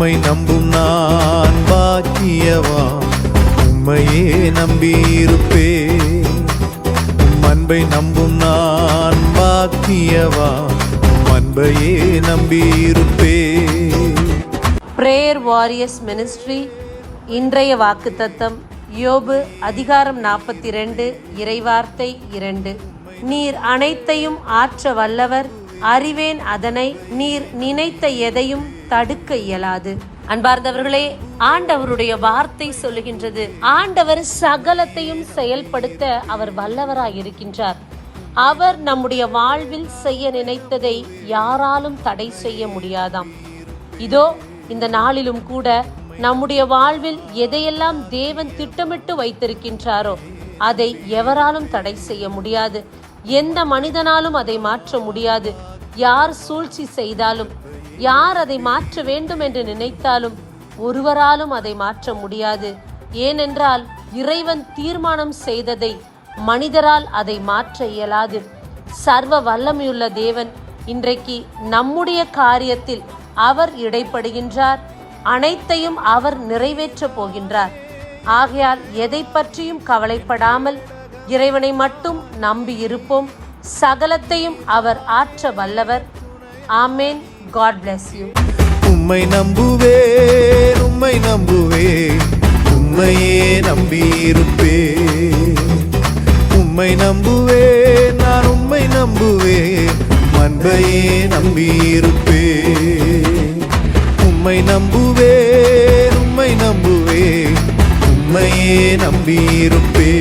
உம்மை நம்பும் நான் பாக்கியவா? உம்மையே நம்பியிருப்பே. உம் அன்பை நம்பும் நான் பாக்கியவா? உம் அன்பையே நம்பியிருப்பே. பிரேயர் வாரியர்ஸ் மினிஸ்ட்ரி இன்றைய வாக்குத்தத்தம் யோபு அதிகாரம் நாற்பத்தி ரெண்டு இறைவார்த்தை இரண்டு. நீர் அனைத்தையும் ஆற்ற வல்லவர் அறிவேன் அதனை நீர் நினைத்த எதையும் தடுக்க இயலாது. அன்பார்ந்தவர்களே ஆண்டவருடைய வார்த்தை சொல்லுகின்றது. ஆண்டவர் சகலத்தையும் செயல்படுத்த அவர் வல்லவராய் இருக்கின்றார் அவர் நம்முடைய வாழ்வில் செய்ய நினைத்ததை யாராலும் தடை செய்ய முடியாதாம். இதோ இந்த நாளிலும் கூட நம்முடைய வாழ்வில் எதையெல்லாம் தேவன் திட்டமிட்டு வைத்திருக்கின்றாரோ அதை எவராலும் தடை செய்ய முடியாது. எந்த மனிதனாலும் அதை மாற்ற முடியாது. யார் சூழ்ச்சி செய்தாலும் யார் அதை மாற்ற வேண்டும் என்று நினைத்தாலும் ஒருவராலும் அதை மாற்ற முடியாது. ஏனென்றால் இறைவன் தீர்மானம் செய்ததை மனிதரால் அதை மாற்ற இயலாது. சர்வ வல்லமையுள்ள தேவன் இன்றைக்கு நம்முடைய காரியத்தில் அவர் இடைப்படுகின்றார். அனைத்தையும் அவர் நிறைவேற்றப் போகின்றார். ஆகையால் எதை பற்றியும் கவலைப்படாமல் இறைவனை மட்டும் நம்பி இருப்போம் சகலத்தையும் அவர் ஆற்ற வல்லவர். ஆமேன். காட் பிளஸ் யூ உம்மை நம்புவே உம்மை நம்புவே உம்மையே நம்பியிருப்பே உம்மை நம்புவே நான் உம்மை நம்புவே அன்பையே நம்பியிருப்பே உம்மை நம்புவே உம்மை நம்புவே உம்மையே நம்பியிருப்பே